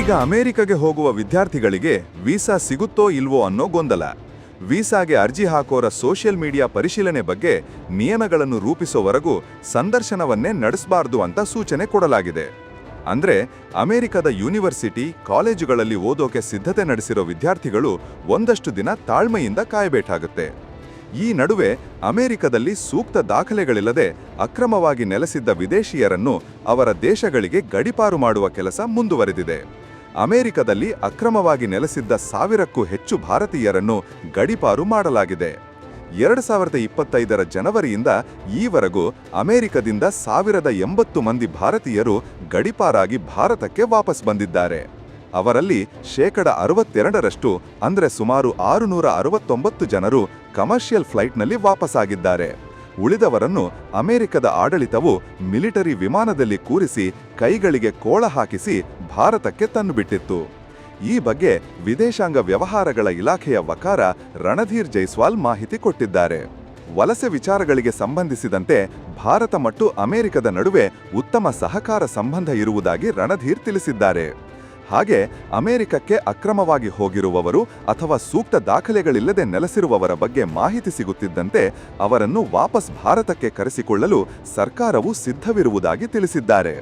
ಈಗ ಅಮೆರಿಕಗೆ ಹೋಗುವ ವಿದ್ಯಾರ್ಥಿಗಳಿಗೆ ವೀಸಾ ಸಿಗುತ್ತೋ ಇಲ್ವೋ ಅನ್ನೋ ಗೊಂದಲ. ವೀಸಾಗೆ ಅರ್ಜಿ ಹಾಕೋರ ಸೋಷಿಯಲ್ ಮೀಡಿಯಾ ಪರಿಶೀಲನೆ ಬಗ್ಗೆ ನಿಯಮಗಳನ್ನು ರೂಪಿಸೋವರೆಗೂ ಸಂದರ್ಶನವನ್ನೇ ನಡೆಸಬಾರ್ದು ಅಂತ ಸೂಚನೆ ಕೊಡಲಾಗಿದೆ. ಅಂದ್ರೆ ಅಮೆರಿಕದ ಯೂನಿವರ್ಸಿಟಿ, ಕಾಲೇಜುಗಳಲ್ಲಿ ಓದೋಕೆ ಸಿದ್ಧತೆ ನಡೆಸಿರೋ ವಿದ್ಯಾರ್ಥಿಗಳು ಒಂದಷ್ಟು ದಿನ ತಾಳ್ಮೆಯಿಂದ ಕಾಯಬೇಕಾಗುತ್ತೆ ಈ ನಡುವೆ ಅಮೆರಿಕದಲ್ಲಿ ಸೂಕ್ತ ದಾಖಲೆಗಳಿಲ್ಲದೆ ಅಕ್ರಮವಾಗಿ ನೆಲೆಸಿದ್ದ ವಿದೇಶಿಯರನ್ನು ಅವರ ದೇಶಗಳಿಗೆ ಗಡಿಪಾರು ಮಾಡುವ ಕೆಲಸ ಮುಂದುವರೆದಿದೆ. ಅಮೆರಿಕದಲ್ಲಿ ಅಕ್ರಮವಾಗಿ ನೆಲೆಸಿದ್ದ ಸಾವಿರಕ್ಕೂ ಹೆಚ್ಚು ಭಾರತೀಯರನ್ನು ಗಡಿಪಾರು ಮಾಡಲಾಗಿದೆ. ಎರಡು ಸಾವಿರದ ಇಪ್ಪತ್ತೈದರ ಜನವರಿಯಿಂದ ಈವರೆಗೂ ಅಮೆರಿಕದಿಂದ ಸಾವಿರದ ಎಂಬತ್ತು ಮಂದಿ ಭಾರತೀಯರು ಗಡಿಪಾರಾಗಿ ಭಾರತಕ್ಕೆ ವಾಪಸ್ ಬಂದಿದ್ದಾರೆ. ಅವರಲ್ಲಿ ಶೇಕಡ ಅರವತ್ತೆರಡರಷ್ಟು, ಅಂದರೆ ಸುಮಾರು ಆರುನೂರ ಅರವತ್ತೊಂಬತ್ತು ಜನರು ಕಮರ್ಷಿಯಲ್ ಫ್ಲೈಟ್ನಲ್ಲಿ ವಾಪಸ್ಸಾಗಿದ್ದಾರೆ. ಉಳಿದವರನ್ನು ಅಮೆರಿಕದ ಆಡಳಿತವು ಮಿಲಿಟರಿ ವಿಮಾನದಲ್ಲಿ ಕೂರಿಸಿ ಕೈಗಳಿಗೆ ಕೋಳ ಹಾಕಿಸಿ ಭಾರತಕ್ಕೆ ತಂದುಬಿಟ್ಟಿತ್ತು. ಈ ಬಗ್ಗೆ ವಿದೇಶಾಂಗ ವ್ಯವಹಾರಗಳ ಇಲಾಖೆಯ ವಕಾರ ರಣಧೀರ್ ಜೈಸ್ವಾಲ್ ಮಾಹಿತಿ ಕೊಟ್ಟಿದ್ದಾರೆ. ವಲಸೆ ವಿಚಾರಗಳಿಗೆ ಸಂಬಂಧಿಸಿದಂತೆ ಭಾರತ ಮತ್ತು ಅಮೆರಿಕದ ನಡುವೆ ಉತ್ತಮ ಸಹಕಾರ ಸಂಬಂಧ ಇರುವುದಾಗಿ ರಣಧೀರ್ ತಿಳಿಸಿದ್ದಾರೆ. ಹಾಗೆ ಅಮೆರಿಕಕ್ಕೆ ಅಕ್ರಮವಾಗಿ ಹೋಗಿರುವವರು ಅಥವಾ ಸೂಕ್ತ ದಾಖಲೆಗಳಿಲ್ಲದೆ ನೆಲೆಸಿರುವವರ ಬಗ್ಗೆ ಮಾಹಿತಿ ಸಿಗುತ್ತಿದ್ದಂತೆ ಅವರನ್ನು ವಾಪಸ್ ಭಾರತಕ್ಕೆ ಕರೆಸಿಕೊಳ್ಳಲು ಸರ್ಕಾರವು ಸಿದ್ಧವಿರುವುದಾಗಿ ತಿಳಿಸಿದ್ದಾರೆ.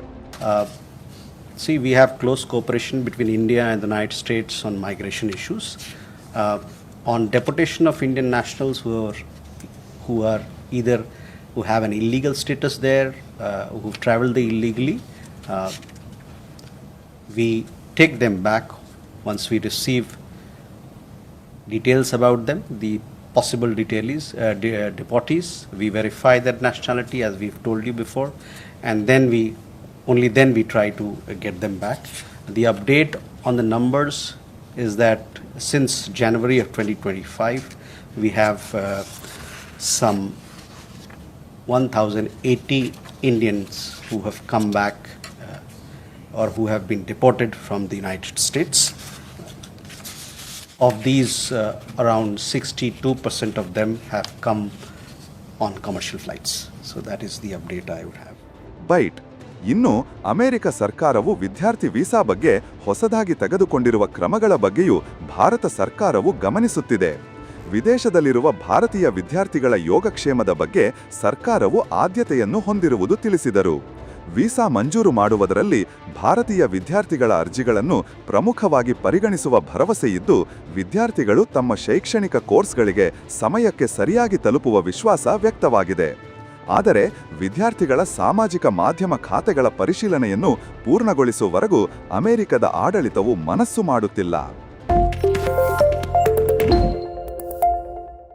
See, we have close cooperation between India and the United States on migration issues. Uh, On deportation of Indian nationals who are, who are either, who have an illegal status there, uh, who've traveled there illegally, uh, we take them back once we receive details about them, the possible detailees, uh, de- uh, deportees. We verify that nationality as we've told you before, and then we only then we try to get them back. The update on the numbers is that since January of 2025, we have uh, some 1,080 Indians who have come back uh, or who have been deported from the United States. Of these, uh, around 62% of them have come on commercial flights. So that is the update I would have. ಬೈಟ್ ಇನ್ನು America ಸರ್ಕಾರವು ವಿದ್ಯಾರ್ಥಿ visa ಬಗ್ಗೆ ಹೊಸದಾಗಿ ತೆಗೆದುಕೊಂಡಿರುವ ಕ್ರಮಗಳ ಬಗ್ಗೆಯೂ ಭಾರತ ಸರ್ಕಾರವು ಗಮನಿಸುತ್ತಿದೆ. ವಿದೇಶದಲ್ಲಿರುವ ಭಾರತೀಯ ವಿದ್ಯಾರ್ಥಿಗಳ ಯೋಗಕ್ಷೇಮದ ಬಗ್ಗೆ ಸರ್ಕಾರವು ಆದ್ಯತೆಯನ್ನು ಹೊಂದಿರುವುದು ತಿಳಿಸಿದರು. ವೀಸಾ ಮಂಜೂರು ಮಾಡುವುದರಲ್ಲಿ ಭಾರತೀಯ ವಿದ್ಯಾರ್ಥಿಗಳ ಅರ್ಜಿಗಳನ್ನು ಪ್ರಮುಖವಾಗಿ ಪರಿಗಣಿಸುವ ಭರವಸೆಯಿದ್ದು ವಿದ್ಯಾರ್ಥಿಗಳು ತಮ್ಮ ಶೈಕ್ಷಣಿಕ ಕೋರ್ಸ್ಗಳಿಗೆ ಸಮಯಕ್ಕೆ ಸರಿಯಾಗಿ ತಲುಪುವ ವಿಶ್ವಾಸ ವ್ಯಕ್ತವಾಗಿದೆ. ಆದರೆ ವಿದ್ಯಾರ್ಥಿಗಳ ಸಾಮಾಜಿಕ ಮಾಧ್ಯಮ ಖಾತೆಗಳ ಪರಿಶೀಲನೆಯನ್ನು ಪೂರ್ಣಗೊಳಿಸುವವರೆಗೂ ಅಮೆರಿಕದ ಆಡಳಿತವು ಮನಸ್ಸು ಮಾಡುತ್ತಿಲ್ಲ.